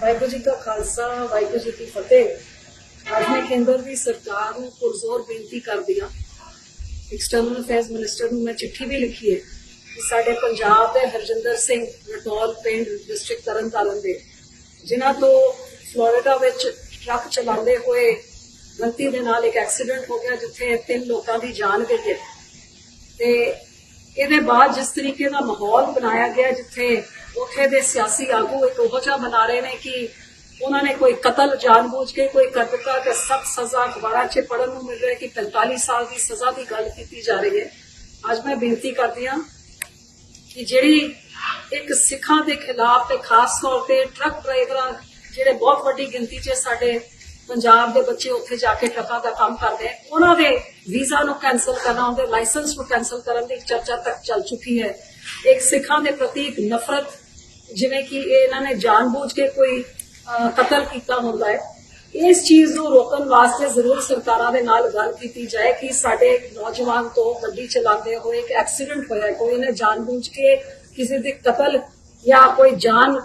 ਵਾਹਿਗੁਰੂ ਜੀ ਕਾ ਖਾਲਸਾ, ਵਾਹਿਗੁਰੂ ਜੀ ਕੀ ਫਤਿਹ। ਅੱਜ ਮੈਂ ਕੇਂਦਰ ਦੀ ਸਰਕਾਰ ਨੂੰ ਪੁਰਜ਼ੋਰ ਬੇਨਤੀ ਕਰਦੀ ਹਾਂ। ਐਕਸਟਰਨਲ ਅਫੇਅਰਸ ਮਿਨਿਸਟਰ ਨੂੰ ਮੈਂ ਚਿੱਠੀ ਵੀ ਲਿਖੀ ਹੈ ਕਿ ਸਾਡੇ ਪੰਜਾਬ ਦੇ ਹਰਜਿੰਦਰ ਸਿੰਘ ਰਟੌਲ ਪਿੰਡ ਡਿਸਟ੍ਰਿਕਟ ਤਰਨਤਾਰਨ ਦੇ, ਜਿਨ੍ਹਾਂ ਤੋਂ ਫਲੋਰੀਡਾ ਵਿੱਚ ਟਰੱਕ ਚਲਾਉਂਦੇ ਹੋਏ ਗਲਤੀ ਦੇ ਨਾਲ ਇੱਕ ਐਕਸੀਡੈਂਟ ਹੋ ਗਿਆ, ਜਿੱਥੇ ਤਿੰਨ ਲੋਕਾਂ ਦੀ ਜਾਨ ਗਈ। ਹੈ ਤੇ ਇਹਦੇ ਬਾਅਦ ਜਿਸ ਤਰੀਕੇ ਦਾ ਮਾਹੌਲ ਬਣਾਇਆ ਗਿਆ ਜਿੱਥੇ ਉੱਥੇ ਦੇ ਸਿਆਸੀ ਆਗੂ ਇੱਕ ਉਹ ਜਿਹਾ ਬਣਾ ਰਹੇ ਨੇ ਕਿ ਉਹਨਾਂ ਨੇ ਕੋਈ ਕਤਲ ਜਾਣਬੁੱਝ ਕੇ, ਕੋਈ ਕਰ ਤੇ ਸਖਤ ਸਜ਼ਾ ਅਖਬਾਰਾਂ 'ਚ ਪੜਨ ਨੂੰ ਮਿਲ ਰਿਹਾ ਕਿ 45 ਸਾਲ ਦੀ ਸਜ਼ਾ ਦੀ ਗੱਲ ਕੀਤੀ ਜਾ ਰਹੀ ਹੈ। ਅੱਜ ਮੈਂ ਬੇਨਤੀ ਕਰਦੀ ਹਾਂ ਕਿ ਜਿਹੜੀ ਇੱਕ ਸਿੱਖਾਂ ਦੇ ਖਿਲਾਫ ਤੇ ਖਾਸ ਤੌਰ ਤੇ ਟਰੱਕ ਡਰਾਈਵਰਾਂ ਜਿਹੜੇ ਬਹੁਤ ਵੱਡੀ ਗਿਣਤੀ 'ਚ ਸਾਡੇ ਪੰਜਾਬ ਦੇ ਬੱਚੇ ਉੱਥੇ ਜਾ ਕੇ ਟਰੱਕਾਂ ਦਾ ਕੰਮ ਕਰਦੇ ਆ। ਉਹਨਾਂ ਦੇ ਵੀਜ਼ਾ ਨੂੰ ਕੈਨਸਲ ਕਰਨਾ ਉਹਦੇ ਲਾਇਸੈਂਸ ਨੂੰ ਕੈਨਸਲ ਕਰਨ ਦੀ ਚਰਚਾ ਤੱਕ ਚੱਲ ਚੁੱਕੀ ਹੈ। ਇੱਕ ਸਿੱਖਾਂ ਦੇ ਪ੍ਰਤੀ ਇੱਕ ਨਫ਼ਰਤ ਜਿਵੇਂ ਕਿ ਇਹ ਇਹਨਾਂ ਨੇ ਜਾਣਬੁੱਝ ਕੇ ਕੋਈ ਅਹ, ਕਤਲ ਕੀਤਾ ਹੁੰਦਾ ਹੈ। ਇਸ ਚੀਜ਼ ਨੂੰ ਰੋਕਣ ਵਾਸਤੇ ਜ਼ਰੂਰ ਸਰਕਾਰਾਂ ਦੇ ਨਾਲ ਗੱਲ ਕੀਤੀ ਜਾਏ ਕਿ ਸਾਡੇ ਨੌਜਵਾਨ ਤੋਂ ਗੱਡੀ ਚਲਾਉਂਦੇ ਹੋਏ ਇੱਕ ਐਕਸੀਡੈਂਟ ਹੋਇਆ ਹੈ, ਕੋਈ ਨੇ ਜਾਣਬੁੱਝ ਕੇ ਕਿਸੇ ਦੇ ਕਤਲ ਜਾਂ ਕੋਈ ਜਾਨ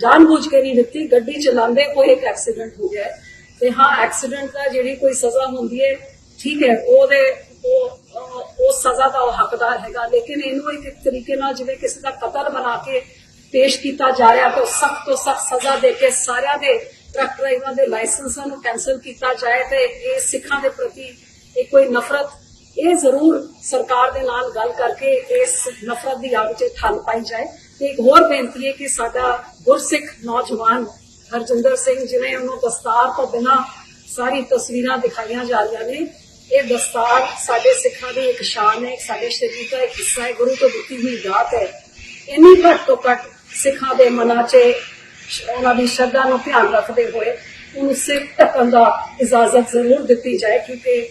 ਜਾਣਬੁੱਝ ਕੇ ਨਹੀਂ ਦਿੱਤੀ ਗੱਡੀ ਚਲਾਉਂਦੇ ਕੋਈ ਇੱਕ ਐਕਸੀਡੈਂਟ ਹੋ ਗਿਆ ਹੈ। ਤੇ ਹਾਂ ਐਕਸੀਡੈਂਟ ਦਾ ਜਿਹੜੀ ਕੋਈ ਸਜ਼ਾ ਹੁੰਦੀ ਹੈ ਠੀਕ ਹੈ ਉਹਦੇ ਉਹ ਅਹ, ਸਜ਼ਾ ਦਾ ਉਹ ਹੱਕਦਾਰ ਹੈਗਾ। ਲੇਕਿਨ ਇਹਨੂੰ ਇੱਕ ਤਰੀਕੇ ਨਾਲ ਜਿਵੇਂ ਕਿਸੇ ਦਾ ਕਤਲ ਬਣਾ ਕੇ ਪੇਸ਼ ਕੀਤਾ ਜਾ ਰਿਹਾ ਤਾਂ ਸਖਤ ਤੋਂ ਸਖਤ ਸਜ਼ਾ ਦੇ ਕੇ ਸਾਰਿਆਂ ਦੇ ਟਰੱਕ ਡਰਾਈਵਰਾਂ ਦੇ ਲਾਇਸੈਂਸਾਂ ਨੂੰ ਕੈਨਸਲ ਕੀਤਾ ਜਾਏ ਤੇ ਇਹ ਸਿੱਖਾਂ ਦੇ ਪ੍ਰਤੀ ਇਹ ਕੋਈ ਨਫ਼ਰਤ ਇਹ ਜ਼ਰੂਰ ਸਰਕਾਰ ਦੇ ਨਾਲ ਗੱਲ ਕਰਕੇ ਇਸ ਨਫ਼ਰਤ ਦੀ ਆਗ 'ਚ ਠੱਲ ਪਾਈ ਜਾਏ। ਤੇ ਇੱਕ ਹੋਰ ਬੇਨਤੀ ਹੈ ਕਿ ਸਾਡਾ ਗੁਰਸਿੱਖ ਨੌਜਵਾਨ ਹਰਜਿੰਦਰ ਸਿੰਘ ਜਿਵੇਂ ਉਹਨੂੰ ਦਸਤਾਰ ਤੋਂ ਬਿਨਾ ਸਾਰੀ ਤਸਵੀਰਾਂ ਦਿਖਾਈਆਂ ਜਾ ਰਹੀਆਂ ਨੇ, ਇਹ ਦਸਤਾਰ ਸਾਡੇ ਸਿੱਖਾਂ ਦੀ ਇੱਕ ਸ਼ਾਨ ਹੈ, ਸਾਡੇ ਸਰੀਰ ਦਾ ਇੱਕ ਹਿੱਸਾ ਹੈ, ਗੁਰੂ ਤੋਂ ਦਿੱਤੀ ਹੋਈ ਦਾਤ ਹੈ। ਇੰਨੀ ਘੱਟ ਤੋਂ ਘੱਟ ਸਿੱਖਾਂ ਦੇ ਮਨਾਂ 'ਚ ਉਹਨਾਂ ਦੀ ਸ਼ਰਧਾ ਨੂੰ ਧਿਆਨ ਰੱਖਦੇ ਹੋਏ ਉਹਨੂੰ ਸਿਰ ਢੱਕਣ ਦਾ ਇਜਾਜ਼ਤ ਜ਼ਰੂਰ ਦਿੱਤੀ ਜਾਏ, ਕਿਉਂਕਿ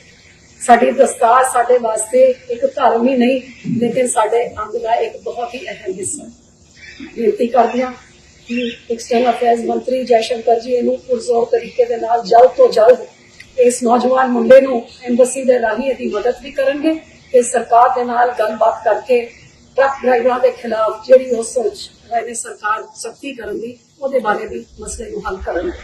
ਸਾਡੀ ਦਸਤਾਰ ਸਾਡੇ ਵਾਸਤੇ ਇੱਕ ਧਰਮ ਹੀ ਨਹੀਂ, ਲੇਕਿਨ ਸਾਡੇ ਅੰਗ ਦਾ ਇੱਕ ਬਹੁਤ ਹੀ ਅਹਿਮ ਹਿੱਸਾ ਹੈ। ਬੇਨਤੀ ਕਰਦੀ ਹਾਂ ਐਕਸਟਰਨਲ ਅਫੇਅਰਸ ਮੰਤਰੀ ਜੈ ਜੀ, ਇਹਨੂੰ ਪੁਰਜ਼ੋਰ ਤਰੀਕੇ ਦੇ ਨਾਲ ਜਲਦ ਤੋਂ ਜਲਦ ਇਸ ਨੌਜਵਾਨ ਮੁੰਡੇ ਨੂੰ ਐਮਬਸੀ ਦੇ ਰਾਹੀਂ ਇਹਦੀ ਮਦਦ ਵੀ ਕਰਨਗੇ ਤੇ ਸਰਕਾਰ ਦੇ ਨਾਲ ਗੱਲਬਾਤ ਕਰਕੇ ਟਰੱਕ ਡਰਾਈਵਰਾਂ ਦੇ ਖਿਲਾਫ ਜਿਹੜੀ ਉਹ ਸੋਚ ਰਹੇ ਨੇ ਸਰਕਾਰ ਸਖਤੀ ਕਰਨ ਦੀ, ਉਹਦੇ ਬਾਰੇ ਵੀ ਮਸਲੇ ਨੂੰ ਹੱਲ ਕਰਨਗੇ।